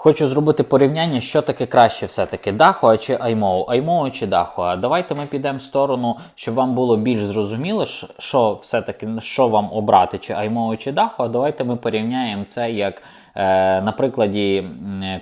Хочу зробити порівняння, що таке краще все-таки Dahua чи iMO, iMO чи Dahua. Давайте ми підемо в сторону, щоб вам було більш зрозуміло, що все-таки що вам обрати, чи iMO чи Dahua. Давайте ми порівняємо це як е, на прикладі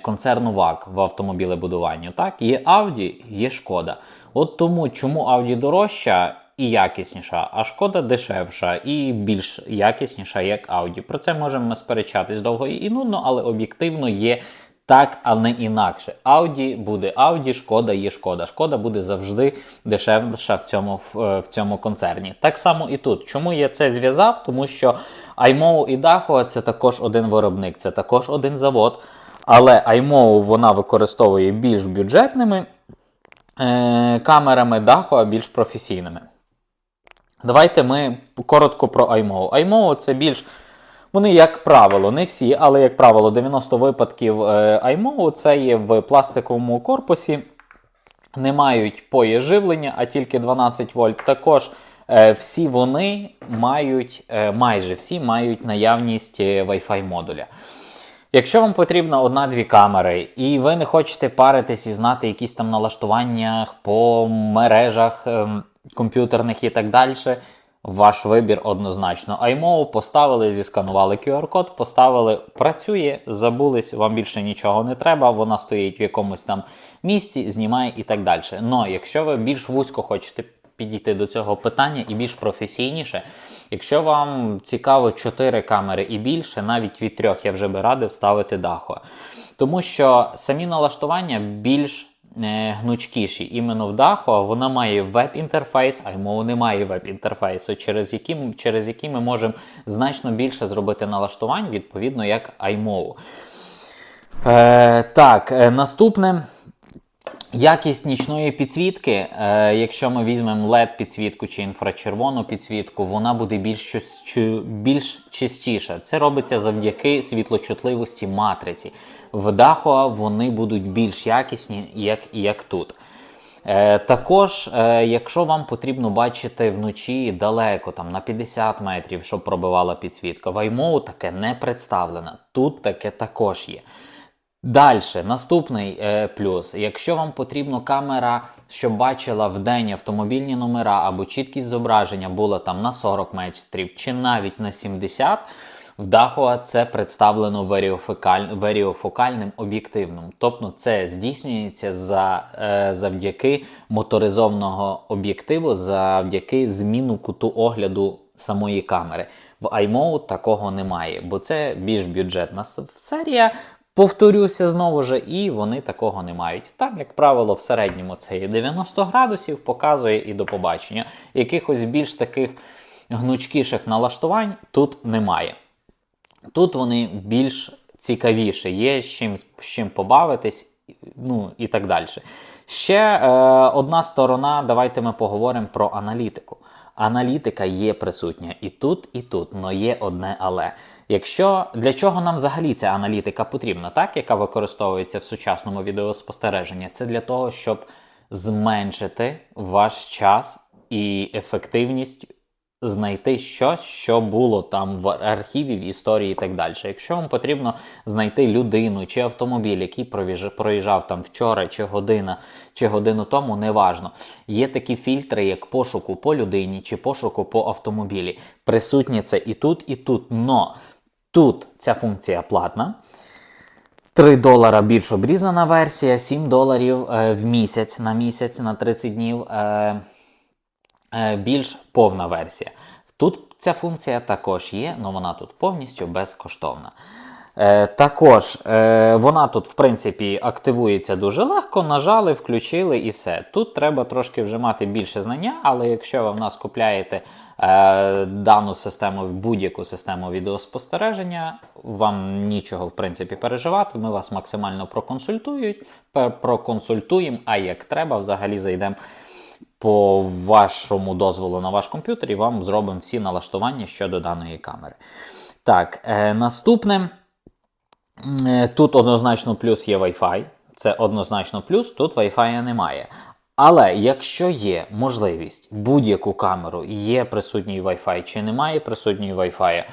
концерну ВАК в автомобілебудуванні. Так, є Audi, є Шкода. От тому, чому Audi дорожча і якісніша, а шкода дешевша і більш якісніша, як Audi. Про це можемо сперечатись довго і нудно, але об'єктивно є так, а не інакше. Audi буде Audi, шкода є шкода. Шкода буде завжди дешевша в цьому, в, в цьому концерні. Так само і тут. Чому я це зв'язав? Тому що iMO і Dahua це також один виробник, це також один завод. Але iMO вона використовує більш бюджетними е, камерами, Dahua більш професійними. Давайте ми коротко про iMO. iMO це більш. Вони, як правило, не всі, але, як правило, 90 випадків е, iMO це є в пластиковому корпусі, не мають поє живлення, а тільки 12 вольт. Також е, всі вони мають, е, майже всі мають наявність е, Wi-Fi модуля. Якщо вам потрібна одна-дві камери, і ви не хочете паритись і знати якісь там налаштування по мережах ем, комп'ютерних і так далі, ваш вибір однозначно. iMO поставили, зісканували QR-код, поставили, працює, забулись, вам більше нічого не треба, вона стоїть в якомусь там місці, знімає і так далі. Но якщо ви більш вузько хочете підійти до цього питання і більш професійніше. Якщо вам цікаво 4 камери і більше, навіть від трьох я вже би радив ставити Dahua. Тому що самі налаштування більш гнучкіші. Іменно в Dahua вона має веб-інтерфейс, а йому не має веб-інтерфейсу, через які, через які ми можемо значно більше зробити налаштувань, відповідно, як iMO. Е, так, е, наступне. Якість нічної підсвітки, е, якщо ми візьмемо LED підсвітку чи інфрачервону підсвітку, вона буде більш, більш чистіша. Це робиться завдяки світлочутливості матриці. В Dahua вони будуть більш якісні, як, як тут. Е, також, е, якщо вам потрібно бачити вночі далеко, там на 50 метрів, щоб пробивала підсвітка, в iMO таке не представлено. Тут таке також є. Далі, наступний е, плюс. Якщо вам потрібна камера, щоб бачила в день автомобільні номера або чіткість зображення була там на 40 метрів чи навіть на 70, в Dahua це представлено варіофокаль... варіофокальним об'єктивом. Тобто це здійснюється за, е, завдяки моторизованого об'єктиву, завдяки зміну куту огляду самої камери. В iMO такого немає, бо це більш бюджетна серія. Повторюся знову ж, і вони такого не мають. Там, як правило, в середньому це є 90 градусів, показує і до побачення. Якихось більш таких гнучкіших налаштувань тут немає. Тут вони більш цікавіші, є з чим, з чим побавитись, ну і так далі. Ще е, одна сторона, давайте ми поговоримо про аналітику. Аналітика є присутня і тут, і тут, але є одне але. Якщо для чого нам взагалі ця аналітика потрібна, так, яка використовується в сучасному відеоспостереженні, це для того, щоб зменшити ваш час і ефективність знайти щось, що було там в архіві, в історії і так далі. Якщо вам потрібно знайти людину чи автомобіль, який проїжджав там вчора, чи година, чи годину тому, неважно. Є такі фільтри, як пошуку по людині чи пошуку по автомобілі. Присутні це і тут, і тут. Но тут ця функція платна. 3 долара більш обрізана версія, 7 доларів е, в місяць на місяць на 30 днів. Е, більш повна версія. Тут ця функція також є, але вона тут повністю безкоштовна. Е, також е, вона тут, в принципі, активується дуже легко, нажали, включили і все. Тут треба трошки вже мати більше знання, але якщо ви в нас купляєте е, дану систему, будь-яку систему відеоспостереження, вам нічого в принципі переживати. Ми вас максимально проконсультують, проконсультуємо, а як треба, взагалі зайдемо по вашому дозволу на ваш комп'ютер і вам зробимо всі налаштування щодо даної камери. Так, е, наступне. Е, Тут однозначно плюс є Wi-Fi. Це однозначно плюс, тут Wi-Fi немає. Але якщо є можливість будь-яку камеру, є присутній Wi-Fi чи немає присутній Wi-Fi,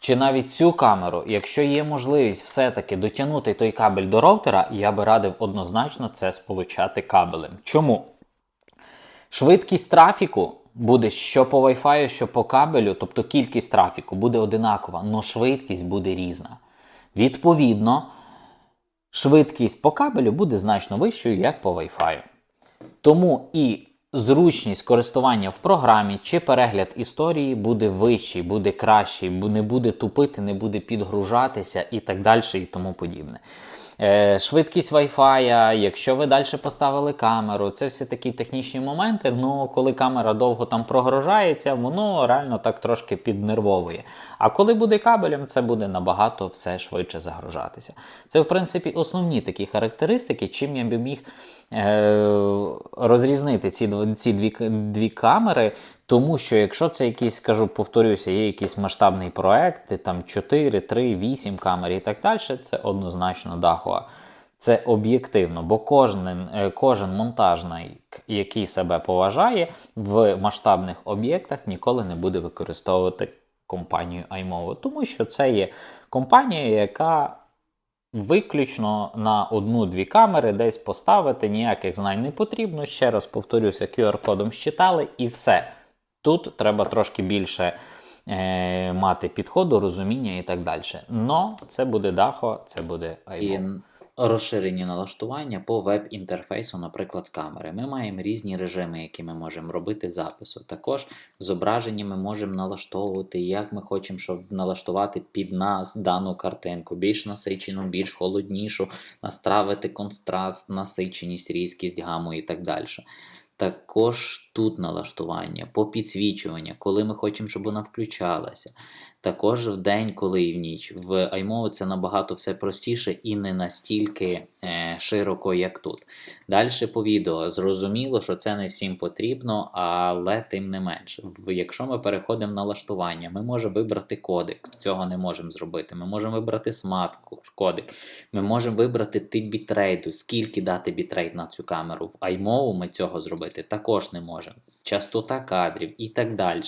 чи навіть цю камеру, якщо є можливість все-таки дотягнути той кабель до роутера, я би радив однозначно це сполучати кабелем. Чому? Швидкість трафіку буде що по Wi-Fi, що по кабелю, тобто кількість трафіку буде одинакова, але швидкість буде різна. Відповідно, швидкість по кабелю буде значно вищою, як по Wi-Fi. Тому і зручність користування в програмі чи перегляд історії буде вищий, буде кращий, не буде тупити, не буде підгружатися і так далі, і тому подібне. Е, швидкість Wi-Fi, якщо ви далі поставили камеру, це всі такі технічні моменти. Ну, коли камера довго там прогружається, воно реально так трошки піднервовує. А коли буде кабелем, це буде набагато все швидше загружатися. Це, в принципі, основні такі характеристики, чим я би міг е, розрізнити ці, ці дві, дві камери. Тому що якщо це якийсь, кажу, повторюся, є якийсь масштабний проект, там 4, 3, 8 камер і так далі, це однозначно Dahua. Це об'єктивно, бо кожен, е, кожен монтажник, який себе поважає, в масштабних об'єктах ніколи не буде використовувати компанію iMovie, тому що це є компанія, яка виключно на одну-дві камери десь поставити, ніяких знань не потрібно. Ще раз повторюся, QR-кодом щитали і все. Тут треба трошки більше е, мати підходу, розуміння і так далі. Но це буде Дахо, це буде і розширені налаштування по веб-інтерфейсу, наприклад, камери. Ми маємо різні режими, які ми можемо робити запису. Також в зображенні ми можемо налаштовувати, як ми хочемо, щоб налаштувати під нас дану картинку, більш насичену, більш холоднішу, настравити контраст, насиченість, різкість, гаму і так далі. Також тут налаштування по підсвічування, коли ми хочемо, щоб вона включалася. Також в день, коли і в ніч. В iMovie це набагато все простіше і не настільки е, широко, як тут. Далі по відео. Зрозуміло, що це не всім потрібно, але тим не менш. Якщо ми переходимо в налаштування, ми можемо вибрати кодик. Цього не можемо зробити. Ми можемо вибрати смарт кодик. Ми можемо вибрати тип бітрейду, скільки дати бітрейт на цю камеру. В iMovie ми цього зробити також не можемо. Частота кадрів і так далі.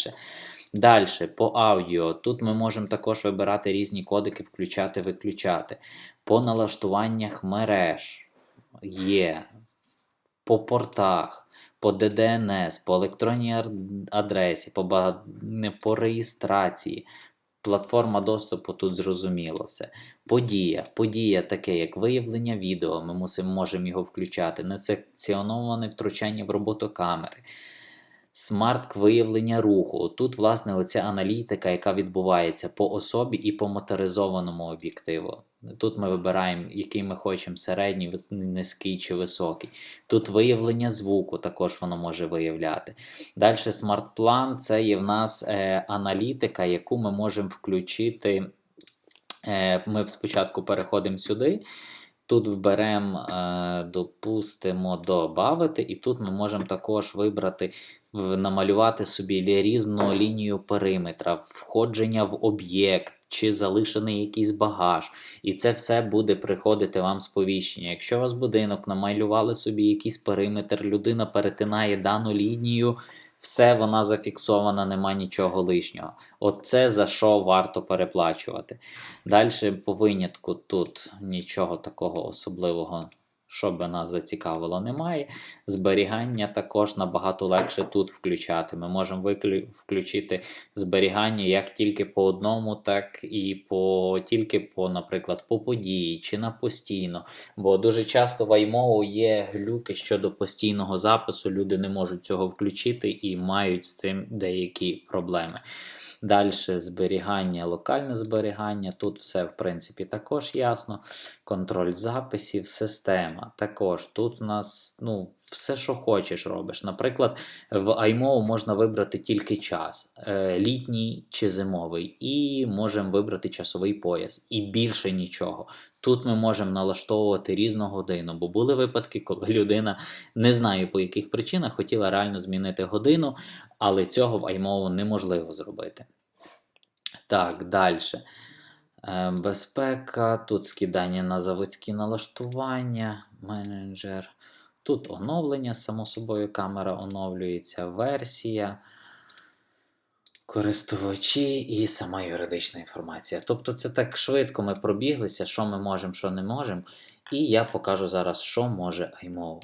Далі, по аудіо. Тут ми можемо також вибирати різні кодики, включати, виключати. По налаштуваннях мереж є, по портах, по DDNS, по електронній адресі, по, ба- по реєстрації. Платформа доступу тут зрозуміло все. Подія. Подія таке, як виявлення відео, ми мусимо, можемо його включати. Несекціоноване втручання в роботу камери. Смарт виявлення руху. Тут, власне, оця аналітика, яка відбувається по особі і по моторизованому об'єктиву. Тут ми вибираємо, який ми хочемо середній, низький чи високий. Тут виявлення звуку також воно може виявляти. Далі смарт-план це є в нас е, аналітика, яку ми можемо включити. Е, ми спочатку переходимо сюди. Тут беремо, е, допустимо, добавити, і тут ми можемо також вибрати, намалювати собі різну лінію периметра, входження в об'єкт, чи залишений якийсь багаж. І це все буде приходити вам сповіщення. Якщо у вас будинок намалювали собі якийсь периметр, людина перетинає дану лінію, все вона зафіксована, нема нічого лишнього. Оце за що варто переплачувати. Далі по винятку тут нічого такого особливого, що би нас зацікавило, немає. Зберігання також набагато легше тут включати. Ми можемо включити зберігання як тільки по одному, так і по тільки по, наприклад, по події чи на постійно. Бо дуже часто в iMovie є глюки щодо постійного запису. Люди не можуть цього включити і мають з цим деякі проблеми. Далі зберігання, локальне зберігання. Тут все, в принципі, також ясно. Контроль записів, система. Також тут у нас ну, все, що хочеш, робиш. Наприклад, в iMovie можна вибрати тільки час, е, літній чи зимовий, і можемо вибрати часовий пояс, і більше нічого. Тут ми можемо налаштовувати різну годину, бо були випадки, коли людина не знаю по яких причинах хотіла реально змінити годину, але цього в iMovie неможливо зробити. Так, далі. Безпека, тут скидання на заводські налаштування, менеджер. Тут оновлення, само собою, камера оновлюється, версія. користувачі і сама юридична інформація. Тобто це так швидко ми пробіглися, що ми можемо, що не можемо. І я покажу зараз, що може iMove.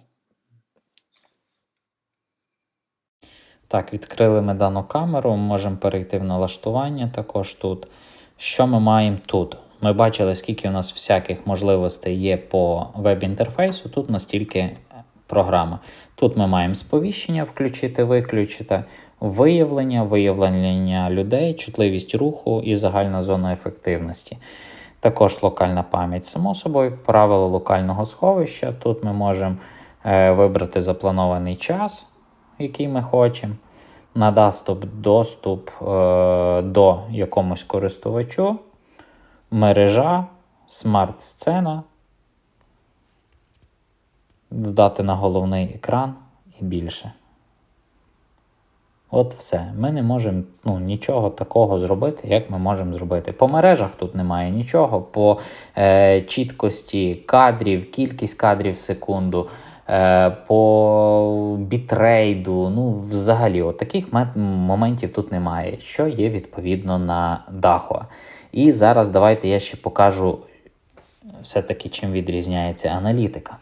Так, відкрили ми дану камеру, можемо перейти в налаштування також тут. Що ми маємо тут? Ми бачили, скільки у нас всяких можливостей є по веб-інтерфейсу. Тут настільки програма. Тут ми маємо сповіщення включити, виключити, виявлення, виявлення людей, чутливість руху і загальна зона ефективності. Також локальна пам'ять, само собою, правила локального сховища. Тут ми можемо е, вибрати запланований час, який ми хочемо. На доступ, доступ е, до якомусь користувачу, мережа, смарт-сцена, додати на головний екран і більше. От все. Ми не можемо ну, нічого такого зробити, як ми можемо зробити. По мережах тут немає нічого, по е, чіткості кадрів, кількість кадрів в секунду, е, по бітрейду. Ну, взагалі, от таких моментів тут немає, що є відповідно на Dahua. І зараз давайте я ще покажу все-таки, чим відрізняється аналітика.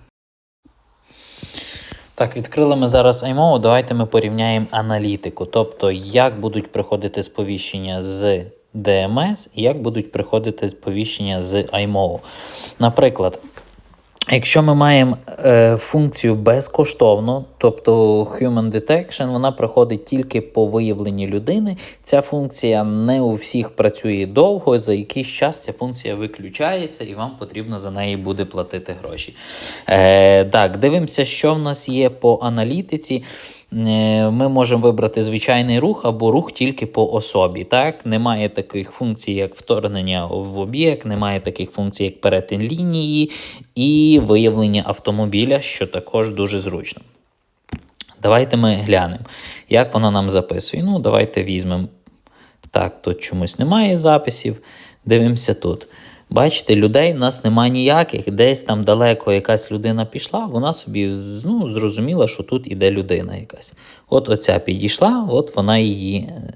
Так, відкрили ми зараз iMO, давайте ми порівняємо аналітику, тобто як будуть приходити сповіщення з DMS і як будуть приходити сповіщення з iMO. Наприклад, якщо ми маємо е, функцію безкоштовно, тобто Human Detection, вона приходить тільки по виявленні людини. Ця функція не у всіх працює довго, за якийсь час ця функція виключається, і вам потрібно за неї буде платити гроші. Е, так, дивимося, що в нас є по аналітиці. Е, Ми можемо вибрати звичайний рух або рух тільки по особі. Так? Немає таких функцій, як вторгнення в об'єкт, немає таких функцій, як перетин лінії і виявлення автомобіля, що також дуже зручно. Давайте ми глянемо, як вона нам записує. Ну, давайте візьмемо. Так, тут чомусь немає записів. Дивимося тут. Бачите, людей в нас немає ніяких. Десь там далеко якась людина пішла, вона собі ну, зрозуміла, що тут іде людина якась. От оця підійшла, от вона її е,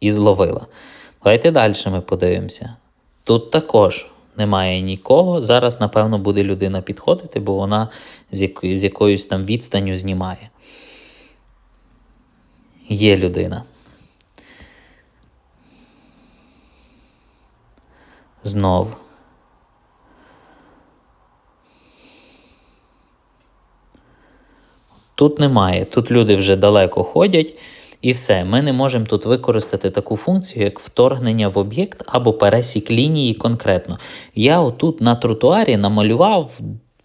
і зловила. Давайте далі ми подивимося. Тут також немає нікого. Зараз, напевно, буде людина підходити, бо вона з, якою, з якоюсь там відстанню знімає. Є людина. Знов. Тут немає. Тут люди вже далеко ходять, і все. Ми не можемо тут використати таку функцію, як вторгнення в об'єкт або пересік лінії конкретно. Я отут на тротуарі намалював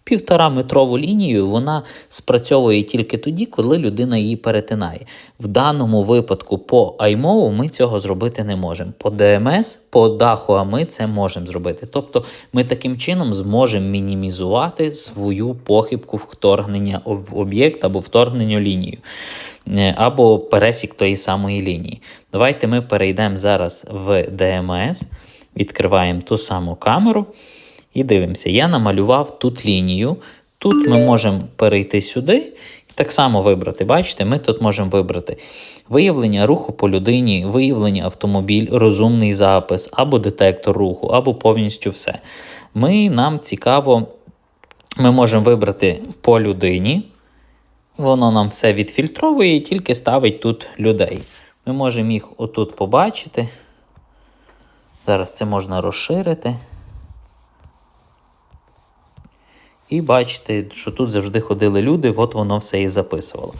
півтора метрову лінію, вона спрацьовує тільки тоді, коли людина її перетинає. В даному випадку по iMovу ми цього зробити не можемо. По DMS, по Dahua ми це можемо зробити. Тобто ми таким чином зможемо мінімізувати свою похибку вторгнення в об'єкт або вторгнення лінію. Е, Або пересік тої самої лінії. Давайте ми перейдемо зараз в DMS, відкриваємо ту саму камеру. І дивимося, я намалював тут лінію. Тут ми можемо перейти сюди і так само вибрати. Бачите, ми тут можемо вибрати виявлення руху по людині, виявлення автомобіль, розумний запис, або детектор руху, або повністю все. Ми, Нам цікаво, ми можемо вибрати по людині. Воно нам все відфільтровує і тільки ставить тут людей. Ми можемо їх отут побачити. Зараз це можна розширити. І бачите, що тут завжди ходили люди, от воно все і записувало.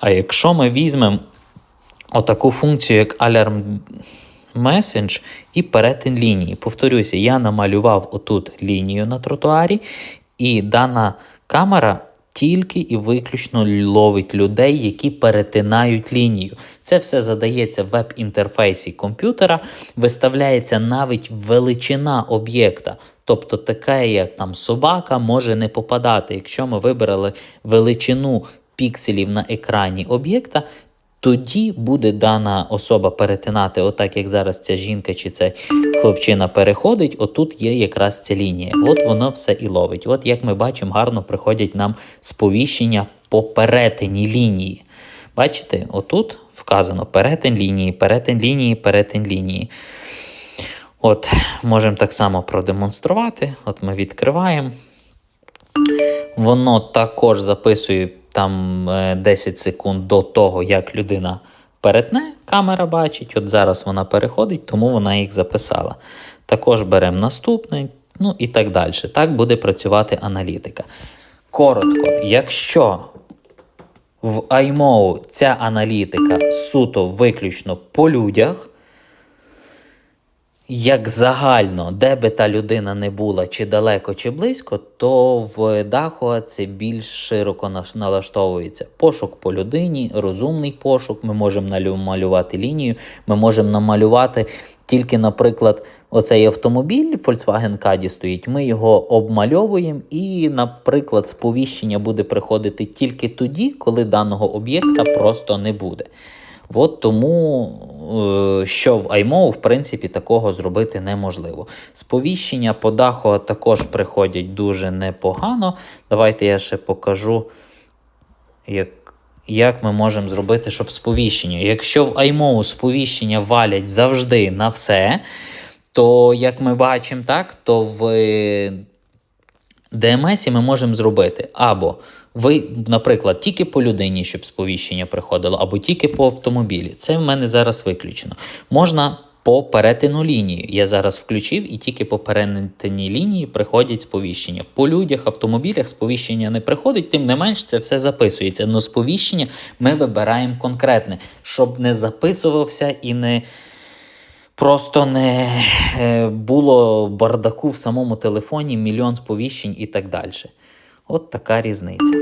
А якщо ми візьмемо отаку функцію, як Alarm Message і перетин лінії. Повторюся, я намалював отут лінію на тротуарі, і дана камера тільки і виключно ловить людей, які перетинають лінію. Це все задається в веб-інтерфейсі комп'ютера, виставляється навіть величина об'єкта. Тобто таке, як там собака, може не попадати. Якщо ми вибрали величину пікселів на екрані об'єкта, тоді буде дана особа перетинати, отак як зараз ця жінка чи цей хлопчина переходить, отут є якраз ця лінія. От воно все і ловить. От як ми бачимо, гарно приходять нам сповіщення по перетині лінії. Бачите, отут вказано перетин лінії, перетин лінії, перетин лінії. От, можемо так само продемонструвати. От ми відкриваємо. Воно також записує там е, 10 секунд до того, як людина перетне, камера бачить. От зараз вона переходить, тому вона їх записала. Також беремо наступний, ну і так далі. Так буде працювати аналітика. Коротко, якщо в iMO ця аналітика суто виключно по людях, як загально, де би та людина не була, чи далеко, чи близько, то в Dahua це більш широко налаштовується. Пошук по людині, розумний пошук. Ми можемо намалювати лінію, ми можемо намалювати тільки, наприклад, оцей автомобіль Volkswagen Caddy стоїть. Ми його обмальовуємо, і, наприклад, сповіщення буде приходити тільки тоді, коли даного об'єкта просто не буде. От тому, е, що в iMO, в принципі, такого зробити неможливо. Сповіщення по даху також приходять дуже непогано. Давайте я ще покажу, як, як ми можемо зробити, щоб сповіщення. Якщо в iMO сповіщення валять завжди на все, то як ми бачимо, так, то в DMS ми можемо зробити або ви, наприклад, тільки по людині, щоб сповіщення приходило, або тільки по автомобілі. Це в мене зараз виключено. Можна по перетину лінії. Я зараз включив і тільки по перетині лінії приходять сповіщення. По людях, автомобілях сповіщення не приходить, тим не менш це все записується. Но сповіщення ми вибираємо конкретне, щоб не записувався і не. Просто не е, було бардаку в самому телефоні, мільйон сповіщень і так далі. От така різниця.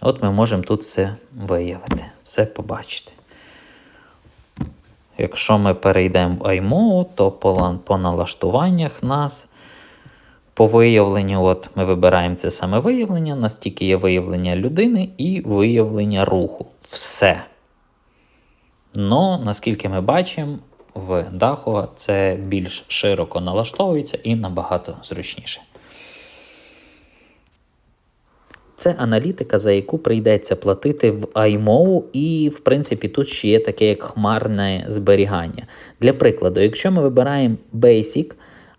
От ми можемо тут все виявити, все побачити. Якщо ми перейдемо в iMO, то по, по налаштуваннях нас по виявленню, от ми вибираємо це саме виявлення, настільки є виявлення людини і виявлення руху. Все. Но, наскільки ми бачимо, в даху це більш широко налаштовується і набагато зручніше. Це аналітика, за яку прийдеться платити в iMO, і, в принципі, тут ще є таке як хмарне зберігання. Для прикладу, якщо ми вибираємо Basic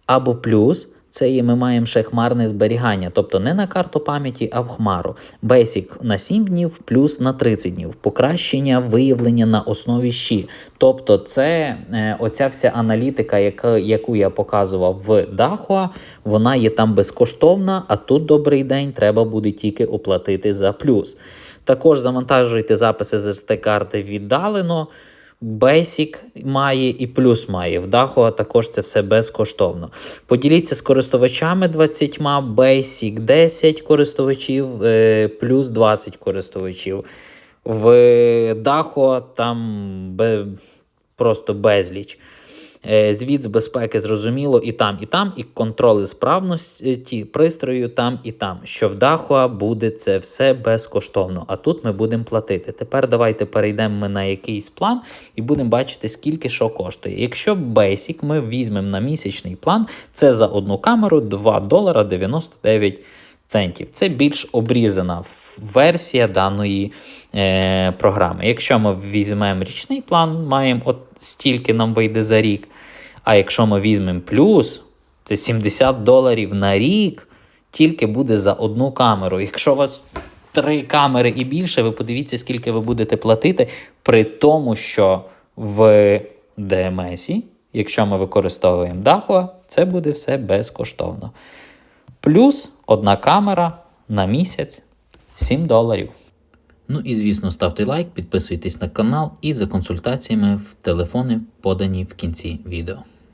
або Plus, це є ми маємо ще хмарне зберігання, тобто не на карту пам'яті, а в хмару. Basic на 7 днів, плюс на 30 днів. Покращення виявлення на основі щі. Тобто, це е, оця вся аналітика, яка, яку я показував в Dahua, вона є там безкоштовна, а тут добрий день, треба буде тільки оплатити за плюс. Також завантажуйте записи з SD-карти віддалено. Basic має і плюс має. В Дахо також це все безкоштовно. Поділіться з користувачами 20, Basic 10 користувачів, е, плюс 20 користувачів. В Дахо там просто безліч. Е, Звіт з безпеки зрозуміло і там, і там, і контроль справності пристрою там і там. Що в Dahua буде це все безкоштовно, а тут ми будемо платити. Тепер давайте перейдемо ми на якийсь план і будемо бачити, скільки що коштує. Якщо Basic ми візьмемо на місячний план, це за одну камеру 2 долара 99 центів. Це більш обрізана версія даної е, програми. Якщо ми візьмемо річний план, маємо от стільки нам вийде за рік. А якщо ми візьмемо плюс, це 70 доларів на рік, тільки буде за одну камеру. Якщо у вас три камери і більше, ви подивіться, скільки ви будете платити, при тому, що в DMS, якщо ми використовуємо Dahua, це буде все безкоштовно. Плюс одна камера на місяць 7 доларів. Ну і звісно, ставте лайк, підписуйтесь на канал і за консультаціями в телефони подані в кінці відео.